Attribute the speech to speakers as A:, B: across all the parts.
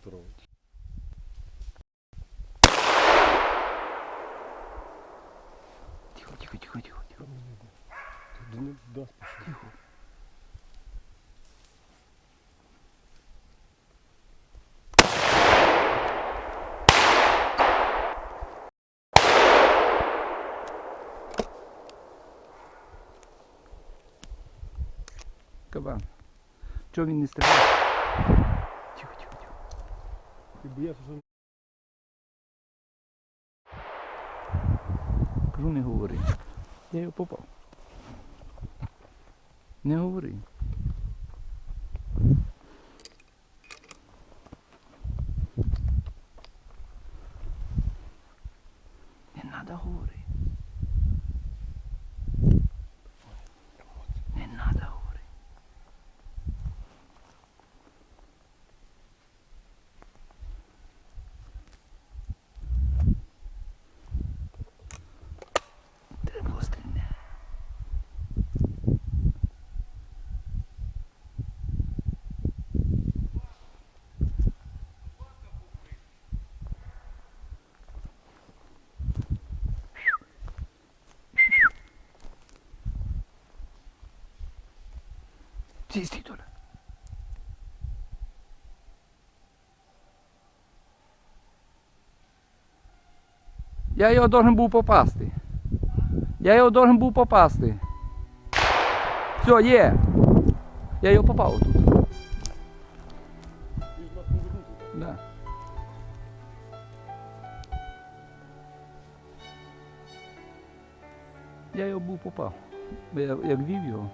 A: Вікторович.
B: Тихо, тихо, тихо, тихо, тихо.
A: Дасть.
B: Тихо. Кабан. Чого він не стріляє?
A: Ти боявся, що
B: Кажу, не говори. Я його попав. Не говори. Не треба говорити. Не треба говорити. Треба було стріляти. Толя. Я його должен був попасти. Я його должен був попасти. Все, є. Я його попав тут. Я його був попав. Я як вів його.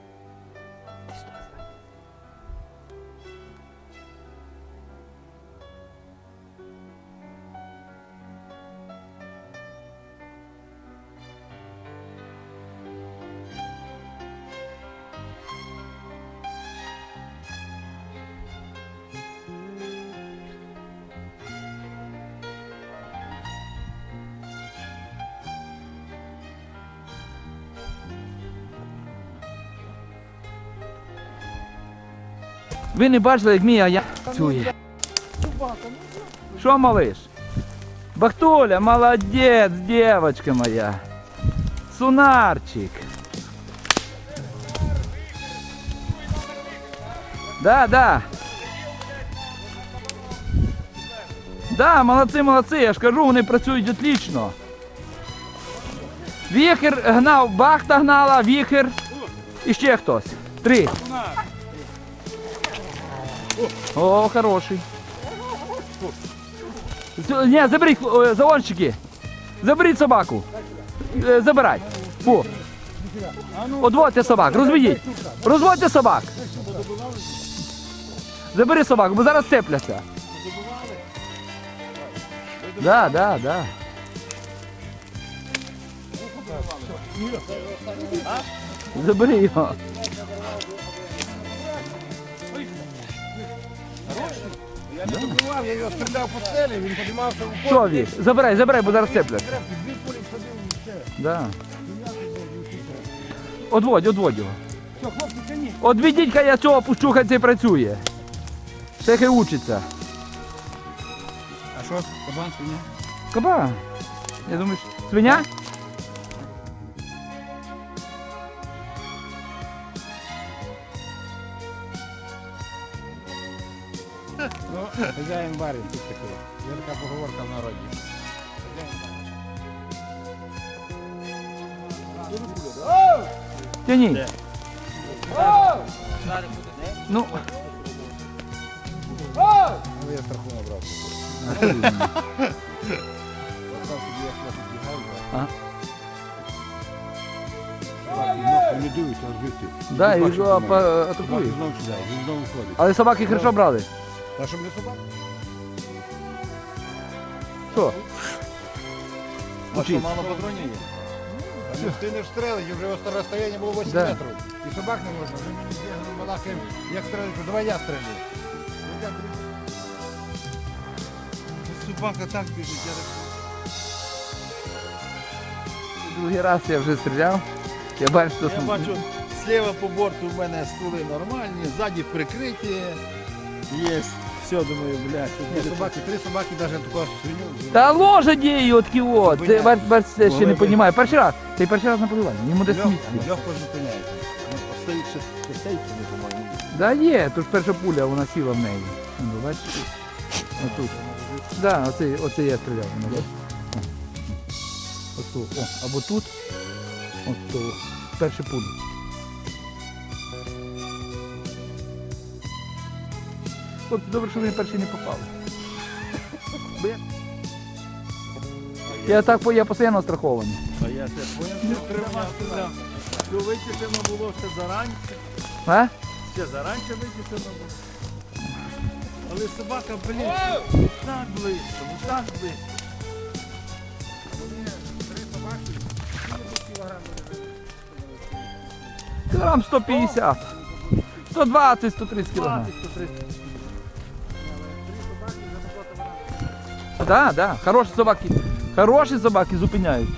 B: Ви не бачили, як мій, а я працює. Що, малиш? Бахтуля, молодець, дівчинка моя. Сунарчик. Да, да. Да, молодці, молодці, я ж кажу, вони працюють отлично. Віхер гнав, бахта гнала, віхер і ще хтось. Три. О, хороший. Ні, заберіть е, загонщики. Заберіть собаку. Е, Забирай. Фу. Одводьте собак, розведіть. Розводьте собак. Забери собак, бо зараз цепляться. Да, да, да. Забери його.
C: Я не добивав, я його стріляв по целі, він піднімався у полі.
B: Що він? Забирай, забирай, бо зараз.
C: Дві пулі всадив і все.
B: Да. Одводь, одводь його.
C: Все, хлопці, тяніть.
B: Одведіть, хай я цього пущу, хай це працює. Це хай учиться.
C: А що, кабан свиня?
B: Каба. Я думаю, що- свиня?
C: Хазяїн барин тут такий. Є така поговорка в народі.
B: Тяніть. Ну,
C: Ну, я страху набрав.
B: Ага.
C: Не дують, аж звідти.
B: да, і
C: Бачиш,
B: його
C: знов.
B: атакує.
C: він знову ходить.
B: Але собаки хорошо брали.
C: Та щоб не собак?
B: Що?
C: А
B: Учись.
C: мало патронів є? Та не встигнеш стрелити, вже ось розстояння було 8
B: Да.
C: метрів. І собак не можна. Вже мені бігали балакаємо, як стрелити, давай я стрелю.
D: Собака так біжить, я так
B: Другий раз я вже стріляв. Я бачу, що
D: Я бачу, зліва по борту в мене стули нормальні, ззаді прикриті. Є
C: Все, думаю, блядь. Ні, собаки, три собаки навіть такого свиню.
B: Та лошаді її откі от.
C: Зупиняй.
B: бач, бач, ще не розуміє. Перший раз. Ти перший раз на полюванні. Йому десь місце.
C: Легко зупиняється. Ну, стоїть ще ще сейф, по-моєму.
B: Да є, то ж перша пуля, вона сіла в неї. Ну, бачиш? Отут. Да, оце, оце я стріляв. Вона, бачиш? О. Оту. О, або тут. От то. Перша пуля. Хлопці, добре, що вони перші не попали. Бо я- Я так я постійно страхований.
C: А я це поняв, треба вичислено було ще заранче.
B: А?
C: Ще заранче вичислено було. Але собака, блін, так близько, ну так близько.
B: Кілограм 150. 120, 130 кілограм. Да, да, хороші собаки. Хороші собаки зупиняють.